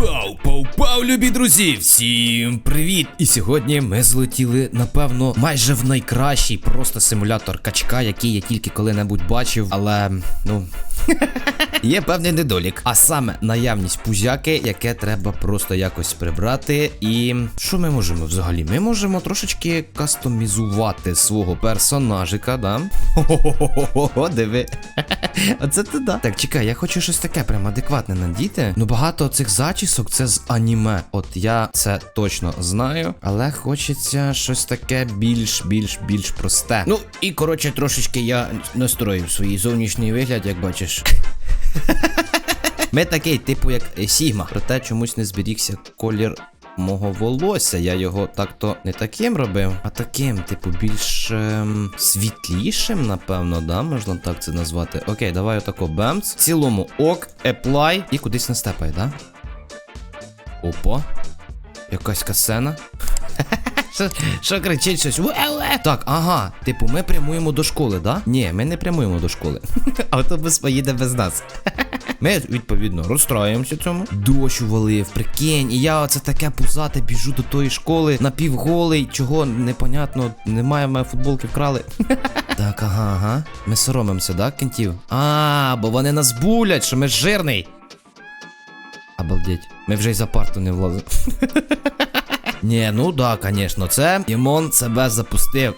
Пау, пау, пау, любі друзі! Всім привіт! І сьогодні ми злетіли, напевно, майже в найкращий просто симулятор качка, який я тільки коли-небудь бачив, але ну. Є певний недолік, а саме наявність пузяки, яке треба просто якось прибрати. І що ми можемо взагалі? Ми можемо трошечки кастомізувати свого персонажика, да? Хо-хо-хо-хо, диви. Оце ти да. Так, чекай, я хочу щось таке прям адекватне надіти. Ну багато цих зачісок це з аніме. От я це точно знаю, але хочеться щось таке більш, більш, більш просте. Ну і коротше, трошечки я настроїв свій зовнішній вигляд, як бачиш. Ми такий, типу, як Сігма. Проте чомусь не зберігся колір. Мого волосся, я його так-то не таким робив, а таким, типу, більш ем, світлішим, напевно, да, можна так це назвати. Окей, давай отако бемц. В цілому ок, еплай і кудись настепай, да? Опа. Якась касена. Що- кричить щось? Уе-уе. Так, ага. Типу, ми прямуємо до школи, да? Ні, ми не прямуємо до школи. Автобус поїде без нас. Ми, відповідно, розстроїмося цьому. Дощ увалив, прикинь, і я оце таке пузате біжу до тої школи напівголий, чого непонятно, немає в футболки вкрали. Так, ага, ага. Ми соромимося, да, кентів? А, бо вони нас булять, що ми жирний. Обалдеть, ми вже й за парту не влазимо. Ні, ну да, звісно, це Імон себе запустив.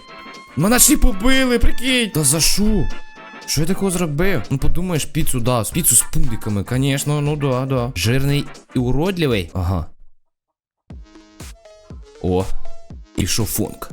Мене ж побили, прикинь. Та за що? Що я такого зробив? Ну подумаєш, піцу да, піцу з пундиками, звісно, ну да, да. Жирний і уродливий. Ага. О, і шофонг.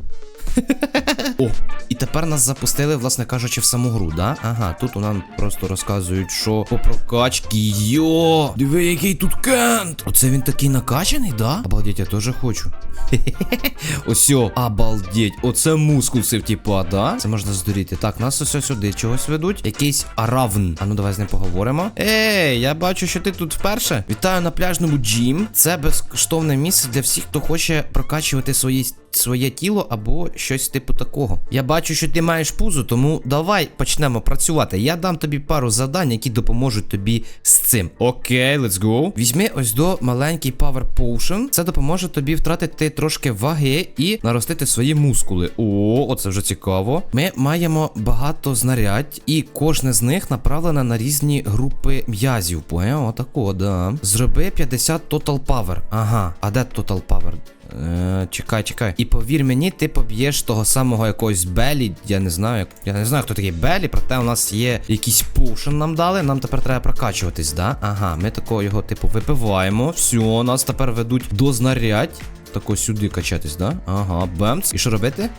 О, і тепер нас запустили, власне кажучи, в саму гру, да? Ага, тут у нам просто розказують, що по прокачки. Йо! Диви, який тут кент! Оце він такий накачаний, да? Обалдеть, я теж хочу. Осьо, обалдеть, оце мускуси в тіпа, да? Це можна здуріти. Так, нас ось сюди чогось ведуть. Якийсь аравн. А ну давай з ним поговоримо. Ей, я бачу, що ти тут вперше. Вітаю на пляжному джім. Це безкоштовне місце для всіх, хто хоче прокачувати свої. Своє тіло або щось типу такого. Я бачу, що ти маєш пузо, тому давай почнемо працювати. Я дам тобі пару завдань, які допоможуть тобі з цим. Окей, let's go. Візьми ось до маленький Power Potion. Це допоможе тобі втратити трошки ваги і наростити свої мускули. О, оце вже цікаво. Ми маємо багато знарядь, і кожне з них направлене на різні групи м'язів. Отако, да. Зроби 50 Total Power. Ага, а де Total Power? Е, чекай, чекай. І повір мені, ти поб'єш того самого якогось Белі. Я не знаю, як. Я не знаю, хто такий Белі, проте у нас є якийсь пушен нам дали. Нам тепер треба прокачуватись, да? Ага, ми такого його, типу, випиваємо. Все, нас тепер ведуть до знарядь. Тако сюди качатись, да? Ага, бемц. І що робити?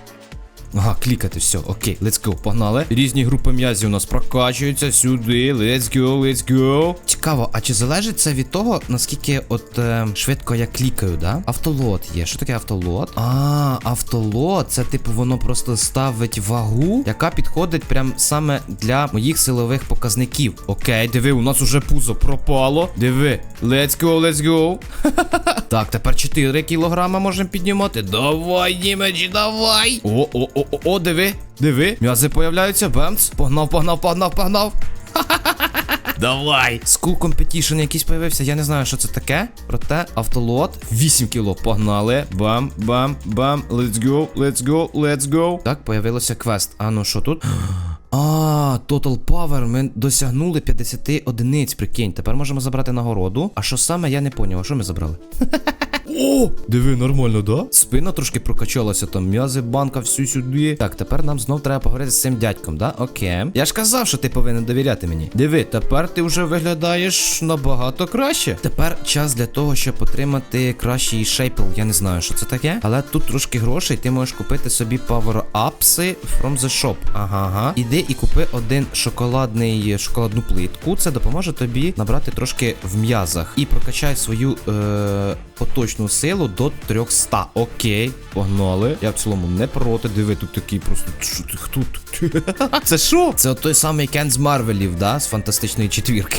Ага, клікати, все, окей, let's go, погнали. Різні групи м'язів у нас прокачуються сюди. Let's go, let's go. Цікаво, а чи залежить це від того, наскільки от е, швидко я клікаю, да? Автолот є. Що таке автолот? А, автолот, це типу воно просто ставить вагу, яка підходить прям саме для моїх силових показників. Окей, диви, у нас уже пузо пропало. Диви, let's go, let's go. Так, тепер 4 кілограма можемо піднімати. Давай, Німечі, давай. О, о, о, о, о, диви, диви. М'язи появляються, бемц. Погнав, погнав, погнав, погнав. Давай! School Competition якийсь появився, я не знаю, що це таке. Проте автолот. 8 кіло. Погнали. Бам, бам, бам. Let's go, let's go, let's go. Так, появилося квест. А ну що тут? А, Total Power. Ми досягнули 50 одиниць, прикинь. Тепер можемо забрати нагороду. А що саме, я не поняв. А що ми забрали? О! Диви, нормально, да? Спина трошки прокачалася, там м'язи, банка, всю сюди. Так, тепер нам знов треба поговорити з цим дядьком, да? Окей. Я ж казав, що ти повинен довіряти мені. Диви, тепер ти вже виглядаєш набагато краще. Тепер час для того, щоб отримати кращий шейпл. Я не знаю, що це таке. Але тут трошки грошей, ти можеш купити собі power-апси from the shop. Ага, ага. Іди і купи один шоколадний шоколадну плитку. Це допоможе тобі набрати трошки в м'язах. І прокачай свою е, поточну силу до 300. Окей, погнали. Я в цілому не проти. Диви, тут такий просто. Тут? Це що? Це той самий Кен з Марвелів, да? З фантастичної четвірки.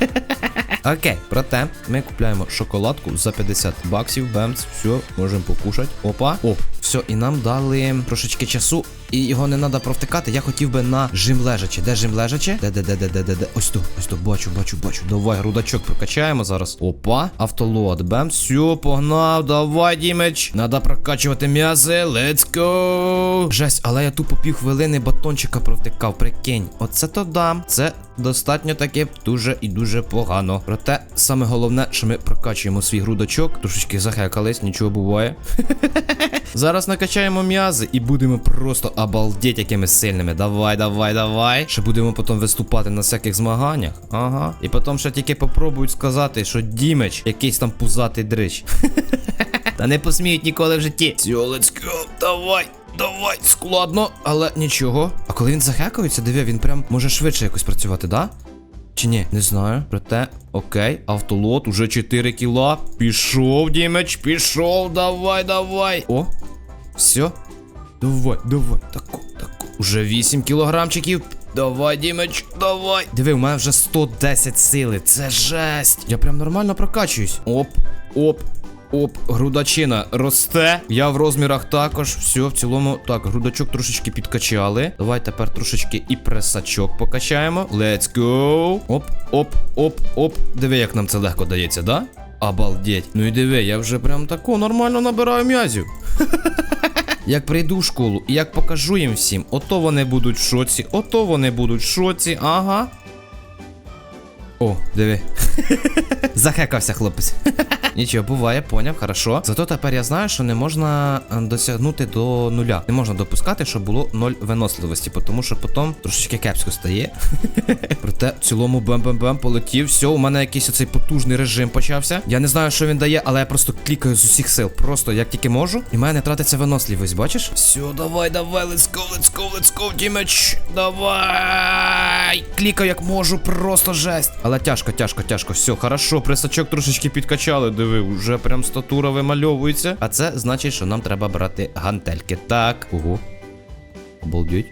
Окей, проте ми купляємо шоколадку за 50 баксів. Бемц, все, можемо покушати. Опа. О, Все, і нам дали трошечки часу, і його не треба провтикати. Я хотів би на жим лежачи. Де жим лежачи? Де, де, де, де, де, де, де? Ось тут, ось тут, бачу, бачу, бачу. Давай, грудачок прокачаємо зараз. Опа, автолот. Бем, все, погнав. Давай, Дімеч. Надо прокачувати м'язи. Let's go. Жесть, але я тупо пів хвилини батончика провтикав, прикинь. Оце то дам. Це достатньо таки дуже і дуже погано. Проте, саме головне, що ми прокачуємо свій грудачок. Трошечки захекались, нічого буває. Зараз накачаємо м'язи і будемо просто обалдеть якими сильними. Давай, давай, давай. Ще будемо потім виступати на всяких змаганнях. Ага. І потім ще тільки попробують сказати, що Дімеч якийсь там пузатий дрищ. Та не посміють ніколи в житті. Go, давай. Давай, складно, але нічого. А коли він захекається, диви, він прям може швидше якось працювати, да? Чи ні? Не знаю. Проте, окей, автолот, уже 4 кіла. Пішов, Дімеч, пішов, давай, давай. О, все. Давай, давай, тако, тако. Уже 8 кілограмчиків. Давай, Дімеч, давай. Диви, у мене вже 110 сили. Це жесть. Я прям нормально прокачуюсь. Оп, оп. Оп, грудачина росте. Я в розмірах також. Все, в цілому. Так, грудачок трошечки підкачали. Давай тепер трошечки і пресачок покачаємо. Let's go. Оп, оп, оп, оп. Диви, як нам це легко дається, да? Обалдеть. Ну і диви, я вже прям тако нормально набираю м'язів. Як прийду в школу і як покажу їм всім, ото вони будуть в шоці, ото вони будуть в шоці, ага. О, диви. Захекався хлопець. Нічого, буває, поняв, хорошо. Зато тепер я знаю, що не можна е, досягнути до нуля. Не можна допускати, щоб було ноль виносливості, тому що потім трошечки кепсько стає. Проте в цілому бем-бем-бем полетів. Все, у мене якийсь оцей потужний режим почався. Я не знаю, що він дає, але я просто клікаю з усіх сил. Просто як тільки можу. І в мене тратиться виносливість, бачиш? Все, давай, давай, let's go, let's go, let's go, Дімеч. Давай. Клікаю як можу, просто жесть. Але тяжко, тяжко, тяжко. Все, хорошо, пресачок трошечки підкачали. Диви, вже прям статура вимальовується. А це значить, що нам треба брати гантельки. Так. Ого. Обалдеть.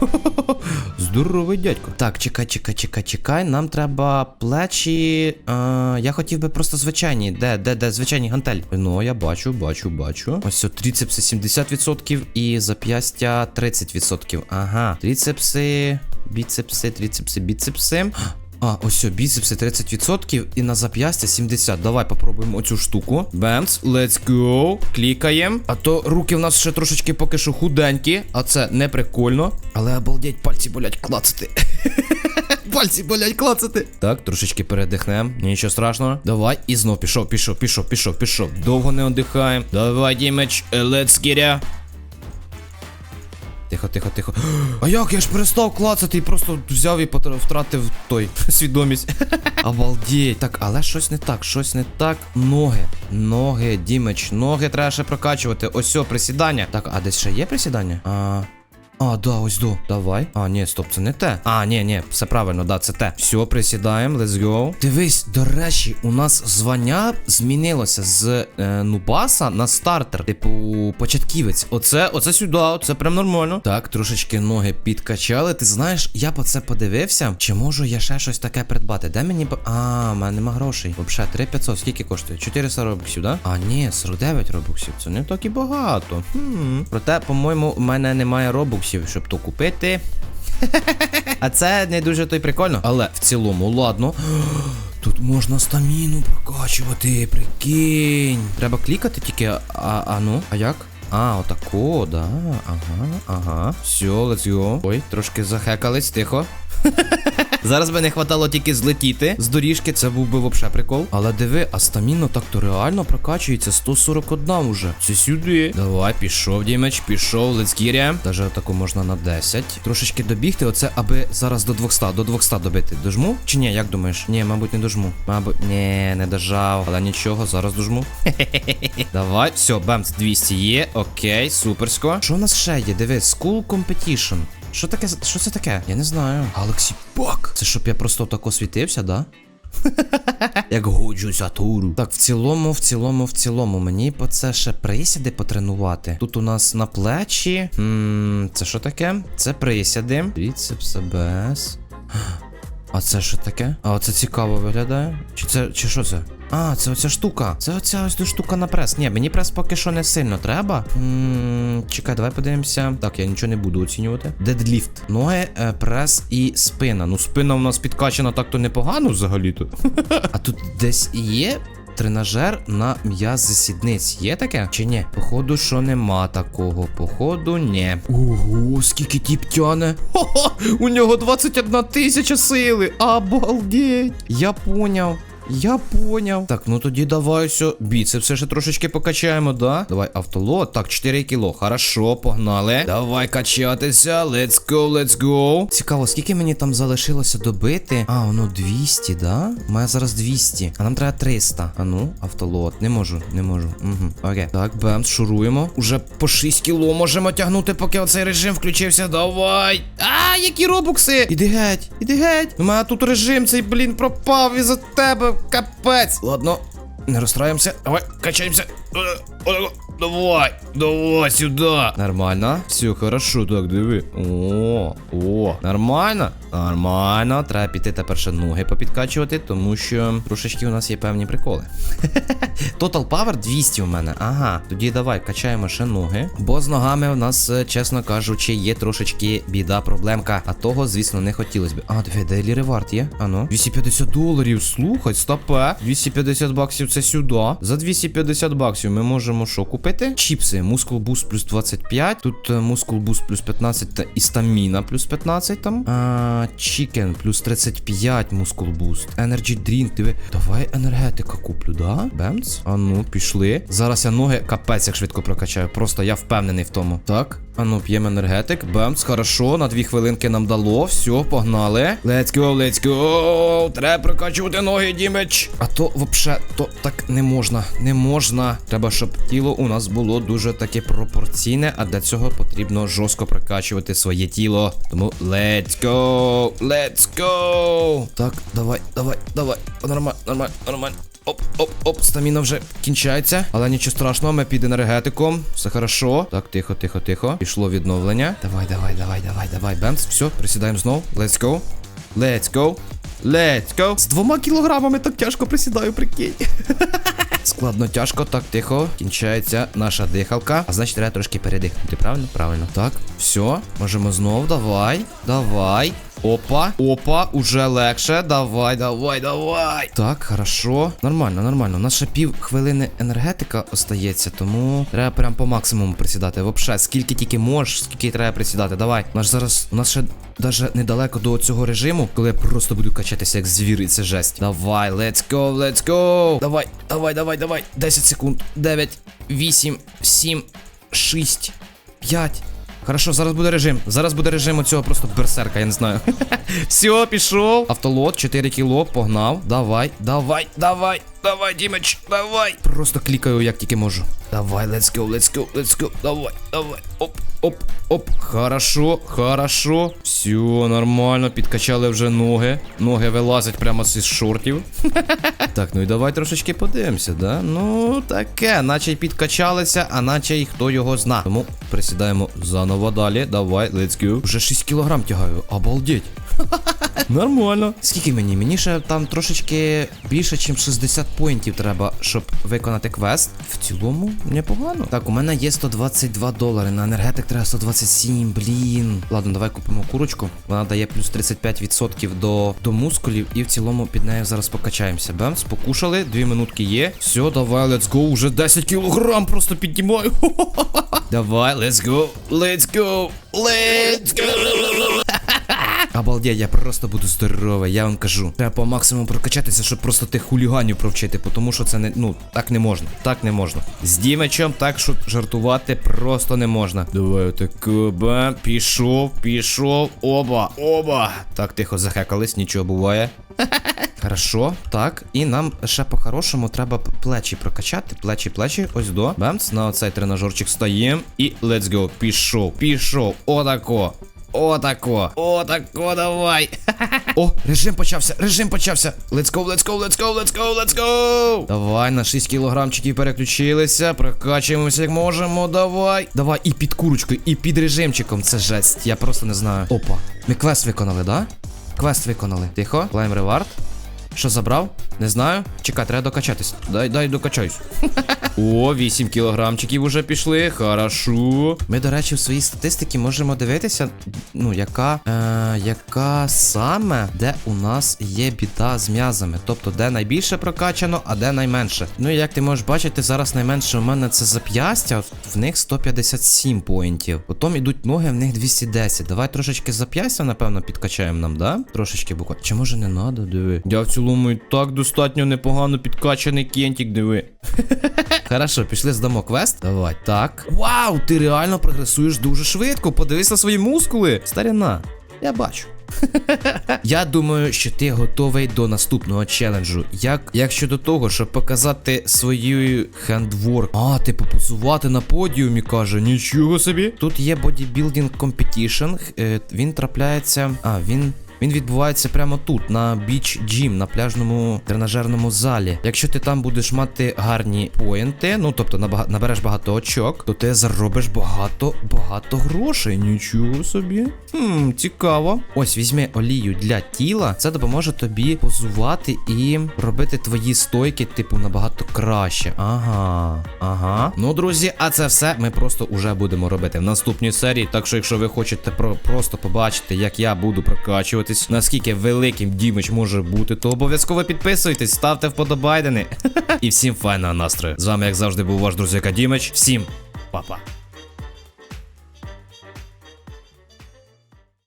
Здоровий дядько. Так, чекай, чекай, чекай, чекай. Нам треба плечі. А, я хотів би просто звичайні. Де, де, де звичайні гантель? Ну, я бачу, бачу, бачу. Ось о, тріцепси 70% і зап'ястя 30%. Ага. Тріцепси, біцепси, тріцепси, біцепси. А, ось о, біцепси 30% і на зап'ястя 70. Давай попробуємо оцю штуку. Бемс, let's go. Клікаємо. А то руки в нас ще трошечки поки що худенькі, а це не прикольно. Але обалдеть, пальці болять клацати. Пальці болять клацати. Так, трошечки передихнемо. Нічого страшного. Давай. І знов пішов, пішов, пішов, пішов, пішов. Довго не одихаємо. Давай, Дімеч, let's get it. Тихо, тихо, тихо. А як я ж перестав клацати і просто взяв і втратив той свідомість. Обалдіть. Так, але щось не так, щось не так. Ноги. Ноги, Дімеч, ноги треба ще прокачувати. Ось о, присідання. Так, а десь ще є присідання? А. А, да, ось до. Давай. А, ні, стоп, це не те. А, ні, ні, все правильно, да, це те. Все, присідаємо, let's go. Дивись, до речі, у нас звання змінилося з е, Нубаса на стартер. Типу, початківець. Оце, оце сюди, оце прям нормально. Так, трошечки ноги підкачали. Ти знаєш, я по це подивився. Чи можу я ще щось таке придбати? Де мені. А, в мене нема грошей. Взагалі, 3500, скільки коштує? 400 робоксів, да? А, ні, 49 робоксів. Це не так і багато. Хм. Проте, по-моєму, у мене немає робоксів, щоб то купити. А це не дуже то й прикольно. Але в цілому, ладно. Тут можна стаміну прокачувати, прикинь. Треба клікати тільки, а, а ну, а як? А, отако, да. Ага, ага. Все, let's go. Ой, трошки захекались, тихо. Зараз би не хватало тільки злетіти з доріжки, це був би вообще прикол. Але диви, а стаміно так то реально прокачується 141 уже. Це сюди. Давай, пішов, Дімеч, пішов, get. Даже таку можна на 10. Трошечки добігти, оце, аби зараз до 200, до 200 добити. Дожму? Чи ні, як думаєш? Ні, мабуть, не дожму. Мабуть, ні, не дожав. Але нічого, зараз дожму. Давай, все, бемц, 200 є. Окей, суперсько. Що у нас ще є? Дивись, School Competition. Що таке? Що це таке? Я не знаю. Galaxy Pack. Це щоб я просто так світився, да? Як годжу Сатуру. Так, в цілому, в цілому, в цілому. Мені по це ще присяди потренувати. Тут у нас на плечі. М, це що таке? Це присяди. Тріцепс АБС. А це що таке? А оце цікаво виглядає? Чи це. чи що це? А, це оця штука. Це оця ось штука на прес. Ні, мені прес поки що не сильно треба. м чекай, давай подивимося. Так, я нічого не буду оцінювати. Дедліфт. Ноги, е, прес і спина. Ну, спина у нас підкачана так-то непогано взагалі-то. а тут десь є Тренажер на м'язи сідниць. Є таке? Чи ні? Походу, що нема такого. Походу, ні. Ого, скільки тіп тяне. Хо-хо! У нього 21 тисяча сили. Обалдеть. Я поняв. Я поняв. Так, ну тоді давай все. Біцепси ще трошечки покачаємо, да? Давай автолот. Так, 4 кіло. Хорошо, погнали. Давай качатися. Let's go, let's go. Цікаво, скільки мені там залишилося добити? А, воно 200, да? У мене зараз 200. А нам треба 300. А ну, автолот. Не можу, не можу. Угу. Окей. Так, бем, шуруємо. Уже по 6 кіло можемо тягнути, поки оцей режим включився. Давай. А, які робукси! Іди геть, іди геть. У мене тут режим цей, блін, пропав із-за тебе. Капець. Ладно, не розстраємося. Давай, качаємося. Е, Давай, давай сюди. Нормально. Все, хорошо, так, диви. О, о, нормально. Нормально. Треба піти тепер ще ноги попідкачувати, тому що трошечки у нас є певні приколи. Total Power 200 у мене. Ага, тоді давай качаємо ще ноги. Бо з ногами у нас, е, чесно кажучи, є трошечки біда, проблемка. А того, звісно, не хотілося б. А, диви, Daily Reward є? А ну. 250 доларів. Слухай, стопе. 250 баксів це сюди. За 250 баксів ми можемо що купити? Чіпси. Мускул буст плюс 25. Тут мускул буст плюс 15 та і стаміна плюс 15 там. Чікен плюс 35 мускул буст. Energy Drink, диви. Давай енергетика куплю, да? Бемц? А ну, пішли. Зараз я ноги капець як швидко прокачаю. Просто я впевнений в тому. Так. А ну, п'ємо енергетик. Бемц, хорошо. На дві хвилинки нам дало. Все, погнали. Let's go, let's go. Треба прокачувати ноги, Дімеч. А то, вообще, то так не можна. Не можна. Треба, щоб тіло у нас було дуже таке пропорційне, а для цього потрібно жорстко прокачувати своє тіло. Тому let's go, let's go. Так, давай, давай, давай. Нормально, нормально, нормально. Оп, оп, оп, стаміна вже кінчається. Але нічого страшного, ми під енергетиком. Все хорошо. Так, тихо, тихо, тихо. Пішло відновлення. Давай, давай, давай, давай, давай, Бенц. Все, присідаємо знову. Let's go. Let's go. Let's go. З двома кілограмами так тяжко присідаю, прикинь. Складно тяжко, так тихо. Кінчається наша дихалка. А значить, треба трошки передихнути, правильно? Правильно. Так, все, можемо знов. Давай. Давай. Опа, опа, уже легше. Давай, давай, давай. Так, хорошо. Нормально, нормально. У ще пів хвилини енергетика остається, тому треба прям по максимуму присідати. Вообще, скільки тільки можеш, скільки треба присідати. Давай. У нас зараз, у нас ще даже недалеко до цього режиму, коли я просто буду качатися як звір, і це жесть. Давай, let's go, let's go. Давай, давай, давай, давай. 10 секунд. 9, 8, 7, 6, 5. Хорошо, зараз буде режим. Зараз буде режим оцього просто берсерка, я не знаю. Все, пішов. Автолот, 4 кіло, погнав. Давай, давай, давай, давай, Дімеч, давай. Просто клікаю, як тільки можу. Давай, let's go, let's go, let's go. Давай, давай. Оп, оп, оп. Хорошо, хорошо. Все, нормально, підкачали вже ноги. Ноги вилазять прямо з шортів. Так, ну і давай трошечки подивимося, да? Ну, таке, наче підкачалися, а наче й хто його зна. Тому присідаємо заново далі. Давай, let's go. Вже 6 кілограм тягаю. Обалдеть. Нормально. Скільки мені? Мені ще там трошечки більше, ніж 60 поінтів треба, щоб виконати квест. В цілому непогано. Так, у мене є 122 долари. На енергетик треба 127, блін. Ладно, давай купимо курочку. Вона дає плюс 35% до, до мускулів, і в цілому під нею зараз покачаємося. Бемс, покушали, 2 минутки є. Все, давай, let's go. Уже 10 кілограм просто піднімаю. Давай, let's go. Let's go. Let's go. Обалдеть, я просто буду здоровий, я вам кажу. Треба по максимуму прокачатися, щоб просто тих хуліганів провчити, тому що це не. Ну, так не можна. Так не можна. З Дімечем так що жартувати просто не можна. Давай отако, бам, пішов, пішов. Оба, оба. Так, тихо захекались, нічого буває. Хорошо, так, і нам ще по-хорошому треба плечі прокачати. Плечі, плечі, ось до. Бемц, на оцей тренажерчик стаємо. І let's go. Пішов, пішов. Отако. Отако. Отако, давай. О, режим почався, режим почався. Let's go, let's go, let's go, let's go, let's go. Давай, на 6 кілограмчиків переключилися. Прокачуємося як можемо. Давай. Давай, і під курочкою, і під режимчиком. Це жесть. Я просто не знаю. Опа. Ми квест виконали, да? квест виконали. Тихо, клайм ревард. Що забрав? Не знаю. Чекай, треба докачатись. Дай, дай докачаюсь. О, 8 кілограмчиків уже пішли. Хорошо. Ми, до речі, в своїй статистиці можемо дивитися, ну, яка, е, яка саме, де у нас є біда з м'язами. Тобто, де найбільше прокачано, а де найменше. Ну, і як ти можеш бачити, зараз найменше у мене це зап'ястя, в них 157 поінтів. Потім ідуть ноги, в них 210. Давай трошечки зап'ястя, напевно, підкачаємо нам, да? Трошечки буквально. Чи може не надо, диви? Я в цілому і так достатньо непогано підкачаний кентик, диви. Хорошо, пішли здамо квест. Давай, так. Вау, ти реально прогресуєш дуже швидко. Подивись на свої мускули. Старіна, я бачу. Я думаю, що ти готовий до наступного челенджу. Як, як щодо того, щоб показати свою хендворк. А, типу позувати на подіумі, каже, нічого собі. Тут є бодібілдинг е, Він трапляється. А, він. Він відбувається прямо тут, на біч джім, на пляжному тренажерному залі. Якщо ти там будеш мати гарні поінти, ну тобто набереш багато очок, то ти заробиш багато багато грошей. Нічого собі. Хм, цікаво. Ось візьми олію для тіла. Це допоможе тобі позувати і робити твої стойки, типу, набагато краще. Ага, ага. Ну, друзі, а це все ми просто уже будемо робити в наступній серії. Так що, якщо ви хочете про просто побачити, як я буду прокачуватись, наскільки великим Дімич може бути, то обов'язково підписуйтесь, ставте вподобайдени. І всім файного настрою. З вами, як завжди, був ваш друзяка Дімич. Всім па-па.